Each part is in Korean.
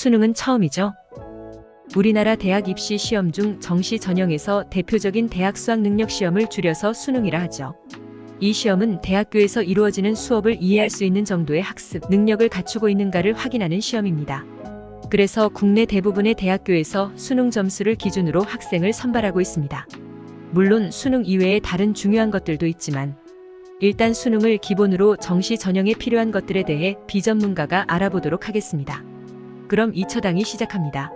수능은 처음이죠. 우리나라 대학 입시 시험 중 정시 전형에서 대표적인 대학 수학 능력 시험을 줄여서 수능이라 하죠. 이 시험은 대학교에서 이루어지는 수업을 이해할 수 있는 정도의 학습 능력을 갖추고 있는가를 확인하는 시험입니다. 그래서 국내 대부분의 대학교에서 수능 점수를 기준으로 학생을 선발하고 있습니다. 물론 수능 이외에 다른 중요한 것들도 있지만 일단 수능을 기본으로 정시 전형에 필요한 것들에 대해 비전문가가 알아보도록 하겠습니다. 그럼 2처당이 시작합니다.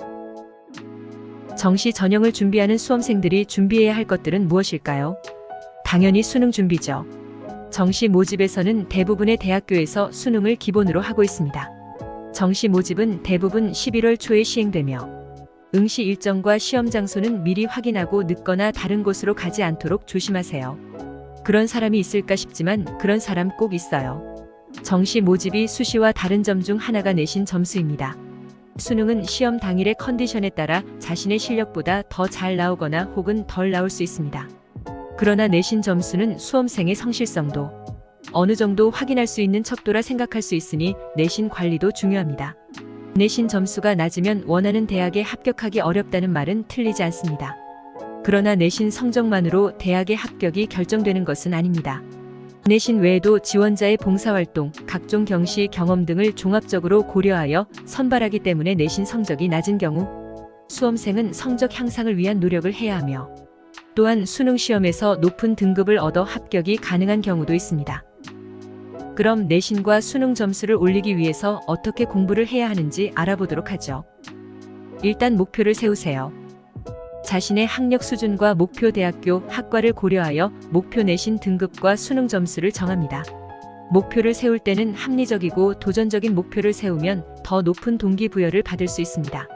정시 전형을 준비하는 수험생들이 준비해야 할 것들은 무엇일까요? 당연히 수능 준비죠. 정시 모집에서는 대부분의 대학교에서 수능을 기본으로 하고 있습니다. 정시 모집은 대부분 11월 초에 시행되며 응시 일정과 시험 장소는 미리 확인하고 늦거나 다른 곳으로 가지 않도록 조심하세요. 그런 사람이 있을까 싶지만 그런 사람 꼭 있어요. 정시 모집이 수시와 다른 점 중 하나가 내신 점수입니다. 수능은 시험 당일의 컨디션에 따라 자신의 실력보다 더 잘 나오거나 혹은 덜 나올 수 있습니다. 그러나 내신 점수는 수험생의 성실성도 어느 정도 확인할 수 있는 척도라 생각할 수 있으니 내신 관리도 중요합니다. 내신 점수가 낮으면 원하는 대학에 합격하기 어렵다는 말은 틀리지 않습니다. 그러나 내신 성적만으로 대학의 합격이 결정되는 것은 아닙니다. 내신 외에도 지원자의 봉사활동, 각종 경시 경험 등을 종합적으로 고려하여 선발하기 때문에 내신 성적이 낮은 경우 수험생은 성적 향상을 위한 노력을 해야 하며 또한 수능 시험에서 높은 등급을 얻어 합격이 가능한 경우도 있습니다. 그럼 내신과 수능 점수를 올리기 위해서 어떻게 공부를 해야 하는지 알아보도록 하죠. 일단 목표를 세우세요. 자신의 학력 수준과 목표 대학교, 학과를 고려하여 목표 내신 등급과 수능 점수를 정합니다. 목표를 세울 때는 합리적이고 도전적인 목표를 세우면 더 높은 동기부여를 받을 수 있습니다.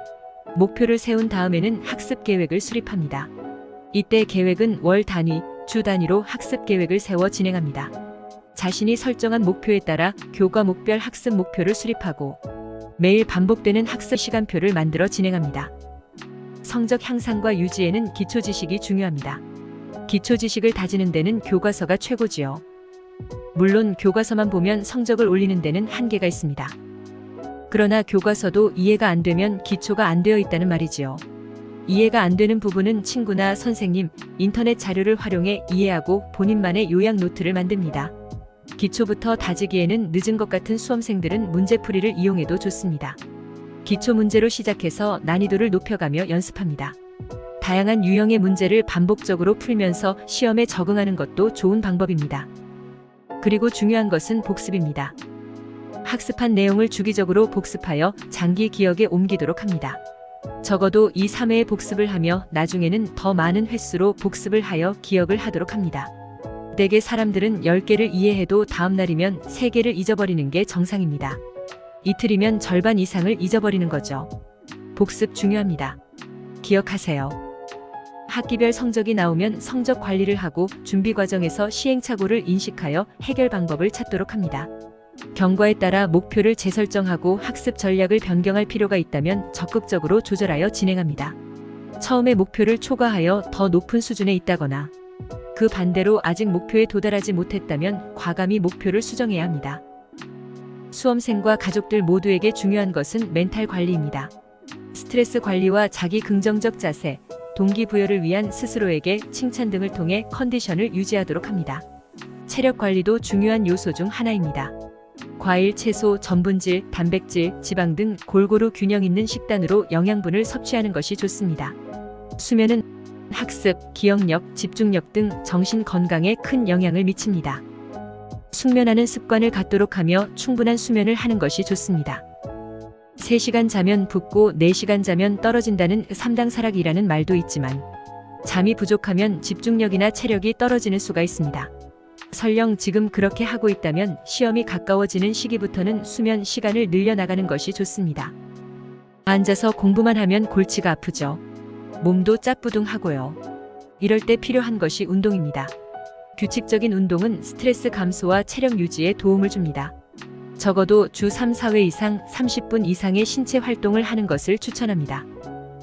목표를 세운 다음에는 학습 계획을 수립합니다. 이때 계획은 월 단위, 주 단위로 학습 계획을 세워 진행합니다. 자신이 설정한 목표에 따라 교과 목별 학습 목표를 수립하고 매일 반복되는 학습 시간표를 만들어 진행합니다. 성적 향상과 유지에는 기초 지식이 중요합니다. 기초 지식을 다지는 데는 교과서가 최고지요. 물론 교과서만 보면 성적을 올리는 데는 한계가 있습니다. 그러나 교과서도 이해가 안 되면 기초가 안 되어 있다는 말이지요. 이해가 안 되는 부분은 친구나 선생님, 인터넷 자료를 활용해 이해하고 본인만의 요약 노트를 만듭니다. 기초부터 다지기에는 늦은 것 같은 수험생들은 문제풀이를 이용해도 좋습니다. 기초 문제로 시작해서 난이도를 높여가며 연습합니다. 다양한 유형의 문제를 반복적으로 풀면서 시험에 적응하는 것도 좋은 방법입니다. 그리고 중요한 것은 복습입니다. 학습한 내용을 주기적으로 복습하여 장기 기억에 옮기도록 합니다. 적어도 2, 3회의 복습을 하며 나중에는 더 많은 횟수로 복습을 하여 기억을 하도록 합니다. 대개 사람들은 10개를 이해해도 다음날이면 3개를 잊어버리는 게 정상입니다. 이틀이면 절반 이상을 잊어버리는 거죠. 복습 중요합니다. 기억하세요. 학기별 성적이 나오면 성적 관리를 하고 준비 과정에서 시행착오를 인식하여 해결 방법을 찾도록 합니다. 경과에 따라 목표를 재설정하고 학습 전략을 변경할 필요가 있다면 적극적으로 조절하여 진행합니다. 처음에 목표를 초과하여 더 높은 수준에 있다거나 그 반대로 아직 목표에 도달하지 못했다면 과감히 목표를 수정해야 합니다. 수험생과 가족들 모두에게 중요한 것은 멘탈 관리입니다. 스트레스 관리와 자기 긍정적 자세, 동기부여를 위한 스스로에게 칭찬 등을 통해 컨디션을 유지하도록 합니다. 체력 관리도 중요한 요소 중 하나입니다. 과일, 채소, 전분질, 단백질, 지방 등 골고루 균형 있는 식단으로 영양분을 섭취하는 것이 좋습니다. 수면은 학습, 기억력, 집중력 등 정신 건강에 큰 영향을 미칩니다. 숙면하는 습관을 갖도록 하며 충분한 수면을 하는 것이 좋습니다. 3시간 자면 붓고 4시간 자면 떨어진다는 삼당사락이라는 말도 있지만 잠이 부족하면 집중력이나 체력이 떨어지는 수가 있습니다. 설령 지금 그렇게 하고 있다면 시험이 가까워지는 시기부터는 수면 시간을 늘려나가는 것이 좋습니다. 앉아서 공부만 하면 골치가 아프죠. 몸도 짜뿌둥하고요. 이럴 때 필요한 것이 운동입니다. 규칙적인 운동은 스트레스 감소와 체력 유지에 도움을 줍니다. 적어도 주 3, 4회 이상 30분 이상의 신체 활동을 하는 것을 추천합니다.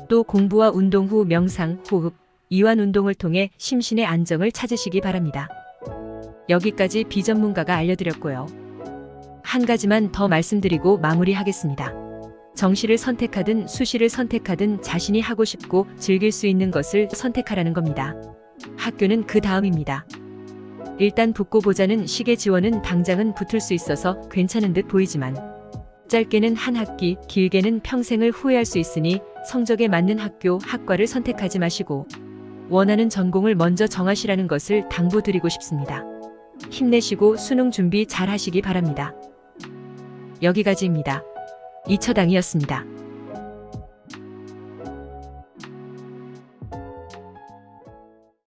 또 공부와 운동 후 명상, 호흡, 이완 운동을 통해 심신의 안정을 찾으시기 바랍니다. 여기까지 비전문가가 알려드렸고요. 한 가지만 더 말씀드리고 마무리하겠습니다. 정시를 선택하든 수시를 선택하든 자신이 하고 싶고 즐길 수 있는 것을 선택하라는 겁니다. 학교는 그 다음입니다. 일단 붙고 보자는 식의 지원은 당장은 붙을 수 있어서 괜찮은 듯 보이지만 짧게는 한 학기, 길게는 평생을 후회할 수 있으니 성적에 맞는 학교, 학과를 선택하지 마시고 원하는 전공을 먼저 정하시라는 것을 당부드리고 싶습니다. 힘내시고 수능 준비 잘 하시기 바랍니다. 여기까지입니다. 이처당이었습니다.